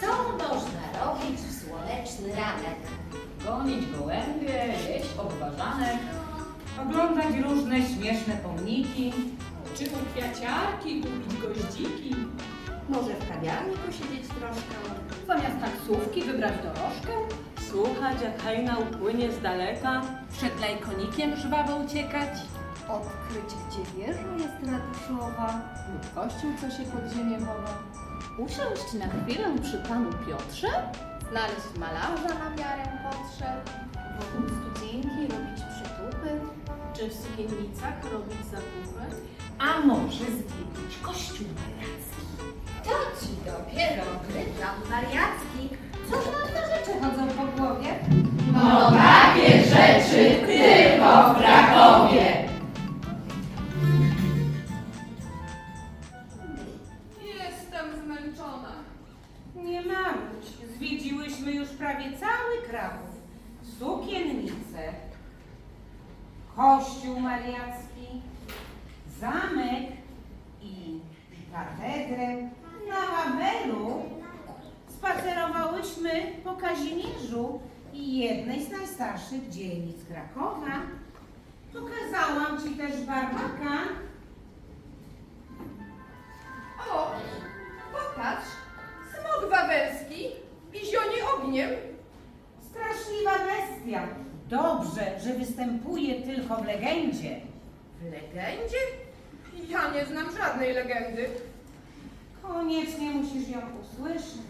Co można robić w słoneczny ranek? Gonić gołębie, jeść obważanek. Oglądać różne śmieszne pomniki. Czy u kwiaciarki kupić goździki? Może w kawiarni posiedzieć troszkę? Zamiast taksówki wybrać dorożkę? Słuchać, jak hejna upłynie z daleka. Przed lajkonikiem żwawo uciekać? Odkryć, gdzie wieża jest ratuszowa. Lub kościół, co się pod ziemię chowa? Usiąść na chwilę przy panu Piotrze? Znaleźć malarza na miarę potrzeb? Wokół studzienki robić przytupy. Czy w sukiennicach robić zakupy? A może zwiedzić kościół mariacki. To ci dopiero wariacki. Co Krakowa. Pokazałam Ci też Barbaka. O, popatrz, smok wawelski i zionie ogniem. Straszliwa bestia. Dobrze, że występuje tylko w legendzie. W legendzie? Ja nie znam żadnej legendy. Koniecznie musisz ją usłyszeć.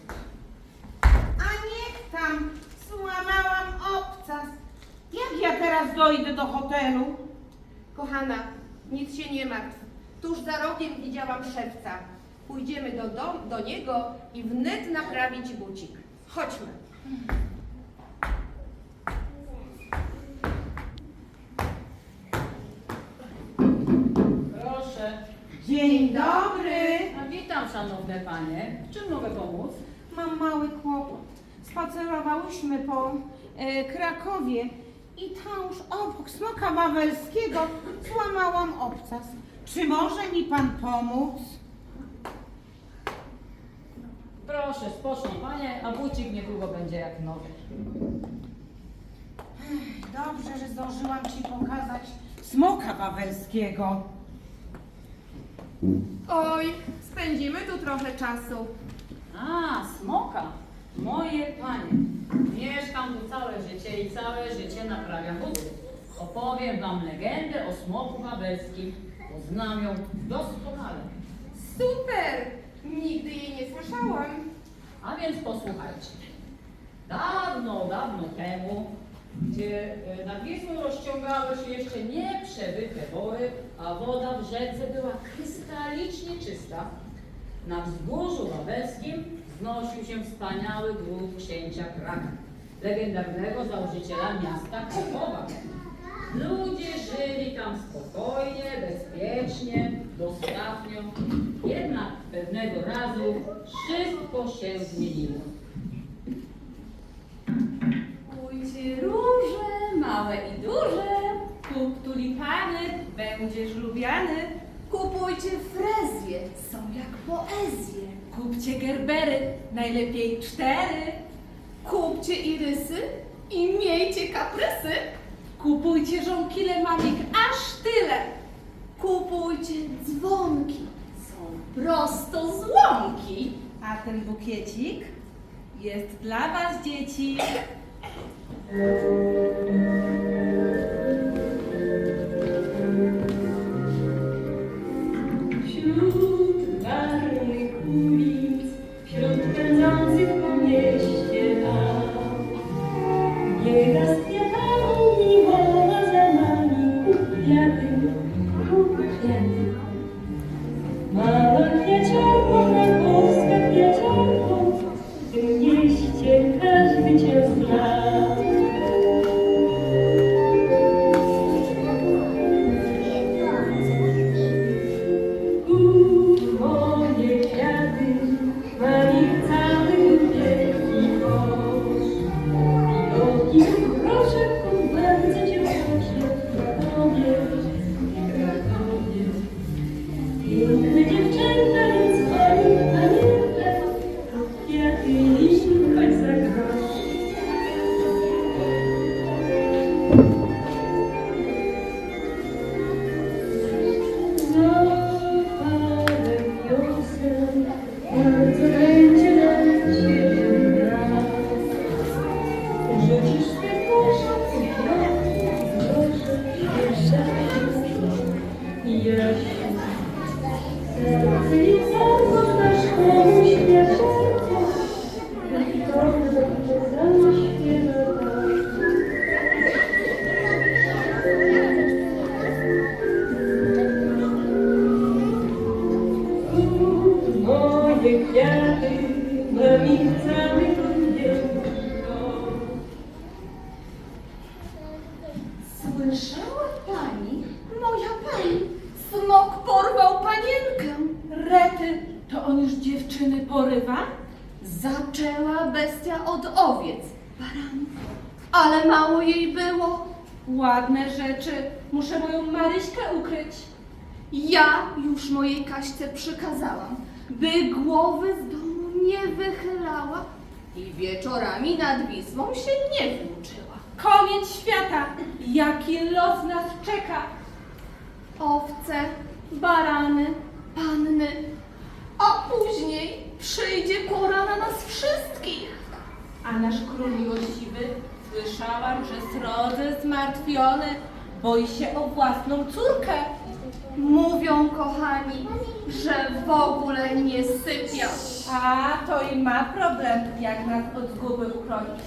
A niech tam złamałam obcas. Jak ja teraz dojdę do hotelu? Kochana, nic się nie martw. Tuż za rogiem widziałam szewca. Pójdziemy do, dom, do niego i wnet naprawi ci bucik. Chodźmy. Proszę. Dzień dobry. A witam szanowne panie. W czym mogę pomóc? Mam mały kłopot. Spacerowałyśmy po e, Krakowie i tuż obok smoka wawelskiego złamałam obcas. Czy może mi pan pomóc? Proszę, spocznij panie, a bucik niedługo będzie jak nowy. Dobrze, że zdążyłam ci pokazać smoka wawelskiego. Oj, spędzimy tu trochę czasu. A, smoka. Moje panie. Mieszkam tu całe życie i całe życie naprawiam buty. Opowiem wam legendę o smoku wawelskim. Poznam ją doskonale. Super! Nigdy jej nie słyszałam. A więc posłuchajcie. Dawno, dawno temu, gdzie e, nad Wisłą rozciągały się jeszcze nieprzebyte wory, a woda w rzece była krystalicznie czysta, na wzgórzu wawelskim wznosił się wspaniały grób księcia Kraka, legendarnego założyciela miasta Krakowa. Ludzie żyli tam spokojnie, bezpiecznie, dostatnio. Jednak pewnego razu wszystko się zmieniło. Kupujcie róże, małe i duże. Kup tulipany, będziesz lubiany. Kupujcie frezje, są jak poezje. Kupcie gerbery, najlepiej cztery. Kupcie irysy i miejcie kaprysy. Kupujcie żonkile mamik aż tyle. Kupujcie dzwonki, są prosto z łąki. A ten bukiecik jest dla was, dzieci. Ja już mojej Kaśce przykazałam, by głowy z domu nie wychylała i wieczorami nad Wisłą się nie włóczyła. Koniec świata. Jaki los nas czeka. Owce, barany, panny, a później przyjdzie pora na nas wszystkich. A nasz król miłościwy, słyszałam, że srodze zmartwiony, boi się o własną córkę. Mówią, kochani, że w ogóle nie sypia. A, to i ma problem, jak nas od zguby uchronić.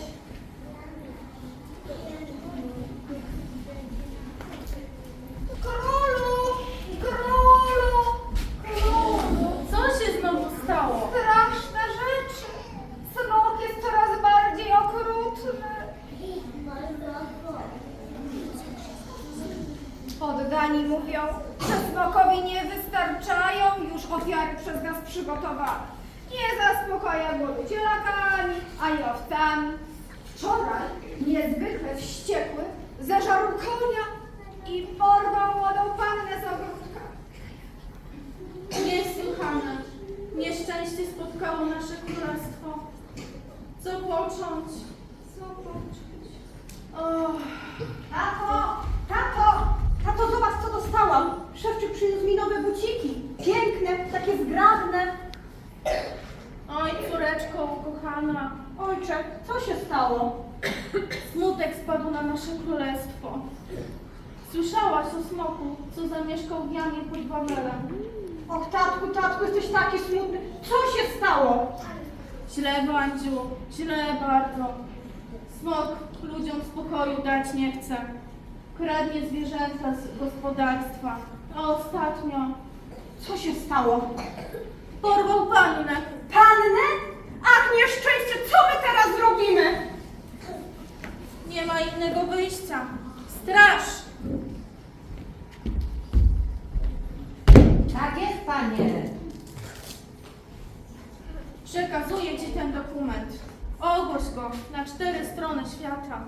Królu! Królu! Królu! Co się znowu stało? Straszne rzeczy! Smok jest coraz bardziej okrutny. Poddani mówią, że smokowi nie wystarczają już ofiary przez nas przygotowane. Nie zaspokaja głodu cielakami, ani owcami. Wczoraj niezwykle wściekły zeżarł konia i porwał młodą pannę z ogródka. Niesłychane. Nieszczęście spotkało nasze królestwo. Co począć? Co począć? Och, Tato, tato, tato, zobacz co dostałam. Szewczyk przyniósł mi nowe buciki. Piękne, takie zgrabne. oj, córeczko ukochana. Ojcze, co się stało? Smutek spadł na nasze królestwo. Słyszałaś o smoku, co zamieszkał w jamie pod Wawelem. Och, tatku, tatku, jesteś taki smutny. Co się stało? Źle, Wandziu, źle bardzo. Smok ludziom spokoju dać nie chce. Kradnie zwierzęta z gospodarstwa. A ostatnio Co się stało? porwał pannę. Pannę? Ach, nieszczęście, co my teraz zrobimy? Nie ma innego wyjścia. Straż! Tak jest, panie. Przekazuję ci ten dokument. Ogłoś go na cztery strony świata.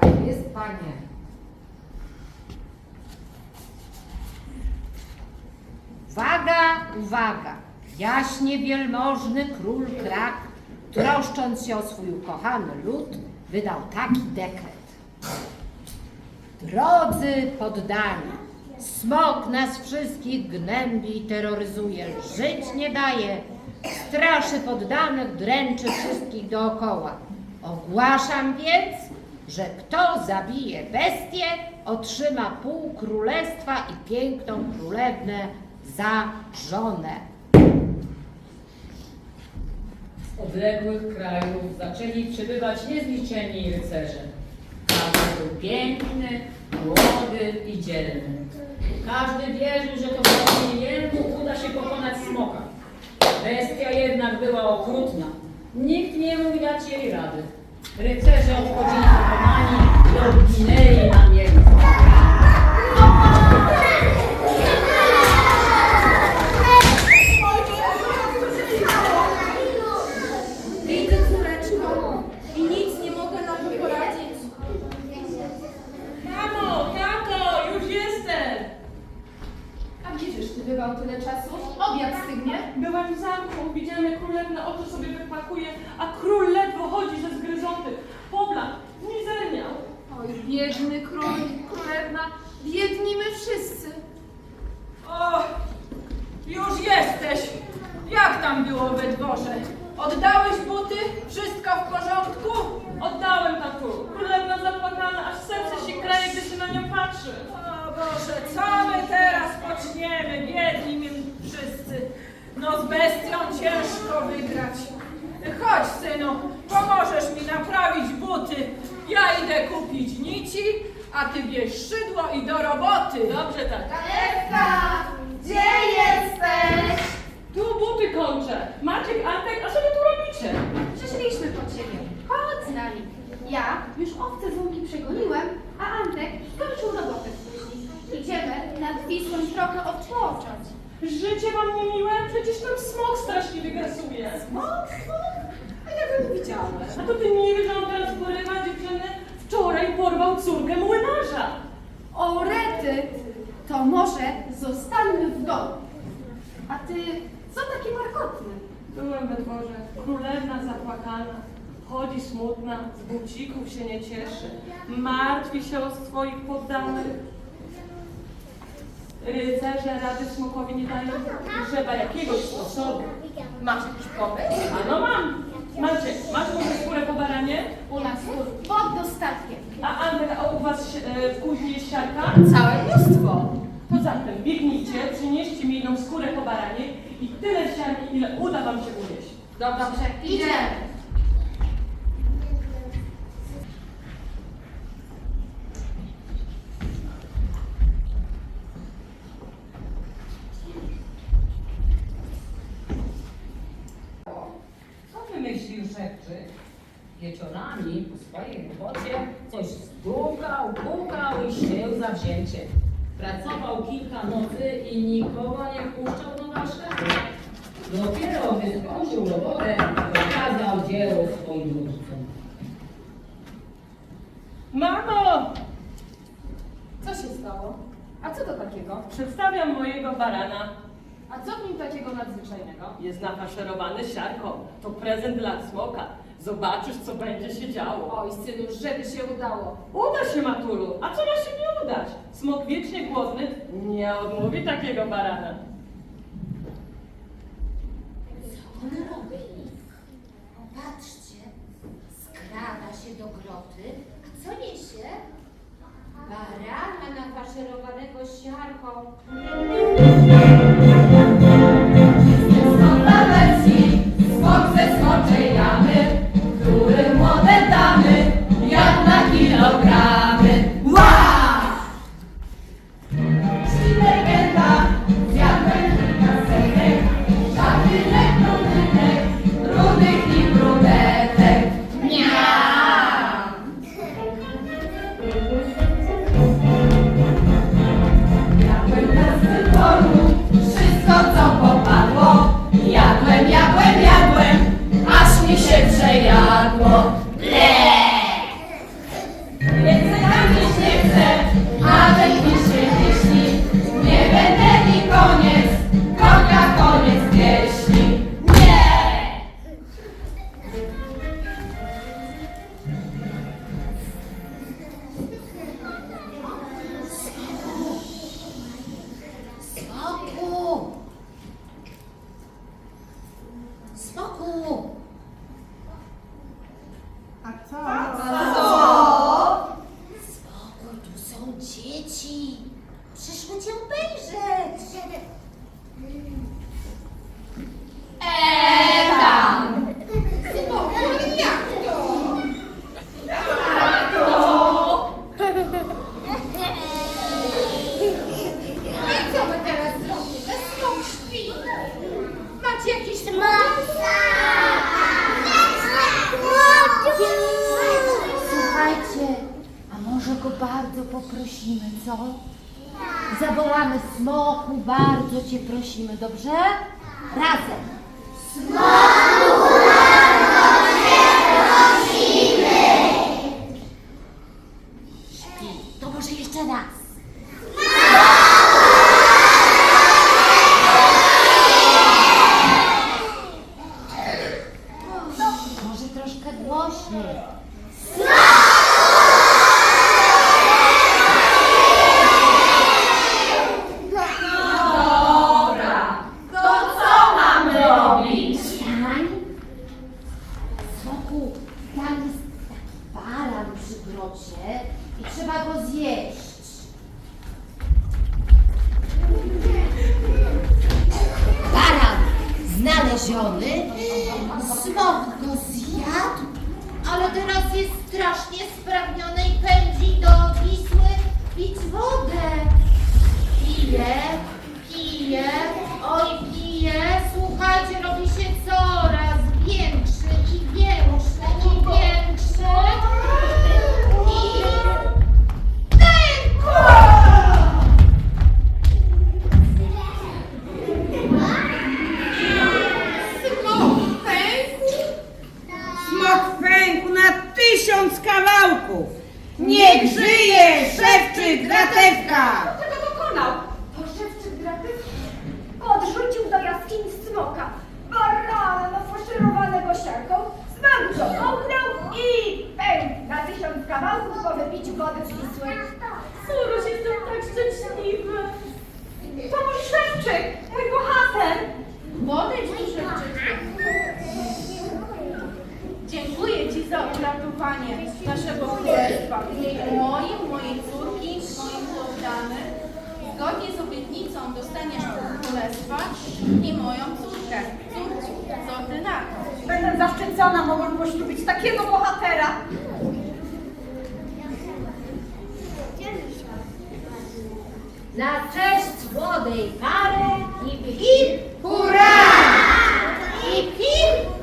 Tak jest, panie. Uwaga, uwaga! Jaśnie wielmożny król Krak, troszcząc się o swój ukochany lud, wydał taki dekret. Drodzy poddani, smok nas wszystkich gnębi i terroryzuje, żyć nie daje, straszy poddanych, dręczy wszystkich dookoła. Ogłaszam więc, że kto zabije bestię, otrzyma pół królestwa i piękną królewnę za żonę. Z odległych krajów zaczęli przybywać niezliczeni rycerze. Każdy był piękny, młody i dzielny. Każdy wierzył, że to właśnie jemu uda się pokonać smoka. Bestia jednak była okrutna. Nikt nie mógł dać jej rady. Rycerze odchodzili pokonani i odginęli na miejscu. Widzę córeczko i nic nie mogę na to poradzić. Mamo, tato, już jestem! A gdzieżeś ty bywał tyle czasu? Obiad stygnie? Byłem w zamku, widziałem jak królewna oto sobie wypakuje, a król ledwo chodzi ze zgryzoty. Pobladł, mizerniał. Oj, biedny król, królewna, biedni my wszyscy. O, już jesteś. Jak tam było we dworze? Oddałeś buty? Wszystko w porządku? Oddałem tatu. Królewna zapłakana, aż serce się kraje, gdy się na nią patrzy. O Boże, co my teraz poczniemy, biedni my wszyscy? No z bestią ciężko wygrać. Chodź, synu, pomożesz mi naprawić buty. Ja idę kupić nici, a ty bierz szydło i do roboty. Dobrze tak. Ewa, gdzie jesteś? Tu buty kończę. Maciek, Antek, a co wy tu robicie? Przyszliśmy po ciebie. Chodź z nami. Ja już owce z łąki przegoniłem, a Antek skończył robotę wcześniej. Idziemy nad Wisłą trochę odpocząć. Życie wam niemiłe? Przecież tam smok straszliwie grasuje. Smok, smok. A ja go nie widziałem. A to ty nie wiesz, że on teraz porywa dziewczyny? Wczoraj porwał córkę młynarza. O rety, to może zostańmy w domu. A ty co taki markotny? Byłem we dworze. Królewna zapłakana. Chodzi smutna, z bucików się nie cieszy. Martwi się o swoich poddanych. Rycerze rady smokowi nie dają. Trzeba jakiegoś sposobu. Masz jakiś pomysł? A no mam. Macie, masz może skórę po baranie? U nas pod dostatkiem. A Antek, a u was e, w kuźni jest siarka? Całe mnóstwo. To zatem biegnijcie, przynieście mi jedną skórę po baranie i tyle siarki, ile uda wam się unieść. Dobrze, Idziemy. Co wymyślił szewczyk? Wieczorami po swojej robocie coś stukał, pukał i szył zawzięcie. Pracował kilka nocy i nikogo nie wpuszczał do warsztatu. Dopiero gdy skończył robotę, pokazał dzieło swoim rodzicom. Mamo! Co się stało? A co to takiego? Przedstawiam mojego barana. A co w nim takiego nadzwyczajnego? Jest nafaszerowany siarką. To prezent dla smoka. Zobaczysz, co będzie się działo. Oj, synu, żeby się udało. Uda się, Matulu. A co ma się nie udać? Smok wiecznie głodny nie odmówi takiego barana. On robi. Patrzcie, skrada się do groty, a co niesie? Barana nafaszerowanego siarką. Jakiś Słuchajcie, a może go bardzo poprosimy, co? Zawołamy smoku, bardzo cię prosimy, dobrze? Razem. Smoku, tu, tam jest taki baran przy grocie i trzeba go zjeść. Baran znaleziony, smok go zjadł, ale teraz jest strasznie spragniony Niech żyje szewczyk Gratewka! Kto to dokonał? To szewczyk Gratyw odrzucił do jaskini smoka, barana nafaszerowanego siarką, smak go oknął i pękł na tysiąc kawałków po wypiciu wody z Wisły. Córuś, jestem tak szczęśliwy. To mój szewczyk, mój bohater. Podejdź tu, szewczyku. Dziękuję Ci za uratowanie naszego królestwa. Moim, mojej córki, moim poddany. Zgodnie z obietnicą dostaniesz królestwa i moją córkę. Córku, co Ty na to? Będę zaszczycona, mogłam poślubić takiego bohatera. Na cześć młodej pary hip hip hurra! Hip hip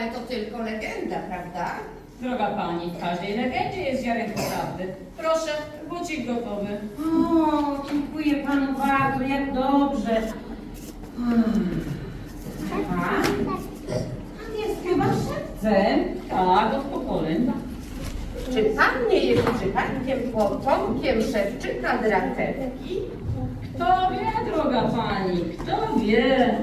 Ale to tylko legenda, prawda? Droga pani, w każdej legendzie jest ziarenko prawdy. Proszę, bucik gotowy. O, dziękuję panu bardzo, jak dobrze. Hmm. A? Pan jest chyba szewcem. Tak, od pokoleń. Czy pan nie jest przypadkiem potomkiem szewczyka Dratewki? Kto wie, droga pani, kto wie?